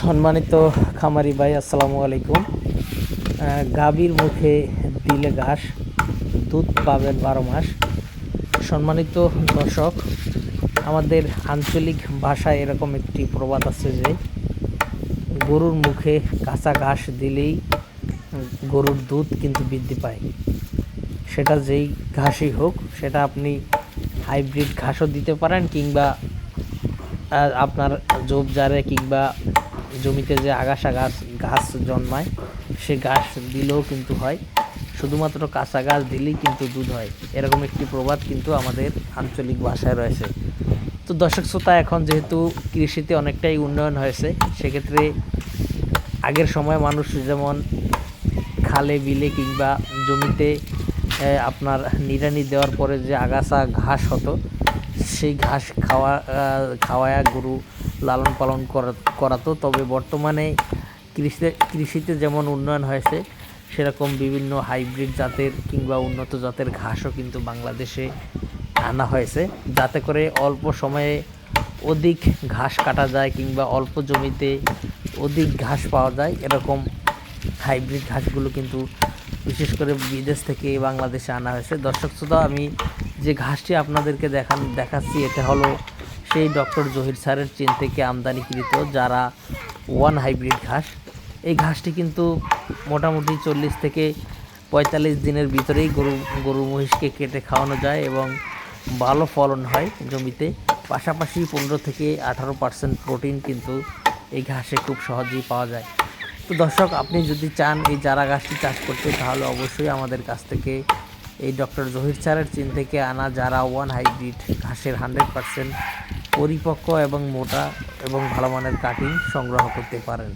সম্মানিত খামারি ভাই, আসসালামু আলাইকুম। গাভীর মুখে দিলে ঘাস, দুধ পাবেন বারো মাস। সম্মানিত দর্শক, আমাদের আঞ্চলিক ভাষায় এরকম একটি প্রবাদ আছে যে, গরুর মুখে কাঁচা ঘাস দিলেই গরুর দুধ কিন্তু বৃদ্ধি পায়। সেটা যেই ঘাসই হোক, সেটা আপনি হাইব্রিড ঘাসও দিতে পারেন কিংবা আপনার ঝোপঝাড়ে কিংবা জমিতে যে আগাছা গাছ গাছ জন্মায়, সে গাছ দিলেও কিন্তু হয়। শুধুমাত্র কাঁচা গাছ দিলেই কিন্তু দুধ হয়। এরকম একটি প্রবাদ কিন্তু আমাদের আঞ্চলিক ভাষায় রয়েছে। তো দর্শক শ্রোতা, এখন যেহেতু কৃষিতে অনেকটাই উন্নয়ন হয়েছে, সেক্ষেত্রে আগের সময় মানুষ যেমন খালে, বিলে কিংবা জমিতে আপনার নিড়ানি দেওয়ার পরে যে আগাছা ঘাস হতো সেই ঘাস খাওয়া খাওয়ায়া গরু লালন পালন করা, করাতো। তবে বর্তমানে কৃষিতে কৃষিতে যেমন উন্নয়ন হয়েছে, সেরকম বিভিন্ন হাইব্রিড জাতের কিংবা উন্নত জাতের ঘাসও কিন্তু বাংলাদেশে আনা হয়েছে। যাতে করে অল্প সময়ে অধিক ঘাস কাটা যায় কিংবা অল্প জমিতে অধিক ঘাস পাওয়া যায়, এরকম হাইব্রিড ঘাসগুলো কিন্তু বিশেষ করে বিদেশ থেকে বাংলাদেশে আনা হয়েছে। দর্শক শ্রোতা, আমি যে ঘাসটি আপনাদেরকে দেখান দেখাচ্ছি, এটা হলো সেই ডক্টর জহির স্যারের চীন থেকে আমদানিকৃত, যারা ওয়ান হাইব্রিড ঘাস। এই ঘাসটি কিন্তু মোটামুটি চল্লিশ থেকে পঁয়তাল্লিশ দিনের ভিতরেই গরু গরু মহিষকে কেটে খাওয়ানো যায় এবং ভালো ফলন হয় জমিতে। পাশাপাশি পনেরো থেকে আঠারো পার্সেন্ট প্রোটিন কিন্তু এই ঘাসে খুব সহজেই পাওয়া যায়। তো দর্শক, আপনি যদি চান এই চারা গাছটি চাষ করতে, তাহলে অবশ্যই আমাদের কাছ থেকে এই ডক্টর জহির স্যারের চিন থেকে আনা যারা ওয়ান হাইব্রিড ঘাসের হান্ড্রেড পারসেন্ট পরিপক্ক এবং মোটা এবং ভালো মানের কাটিং সংগ্রহ করতে পারেন।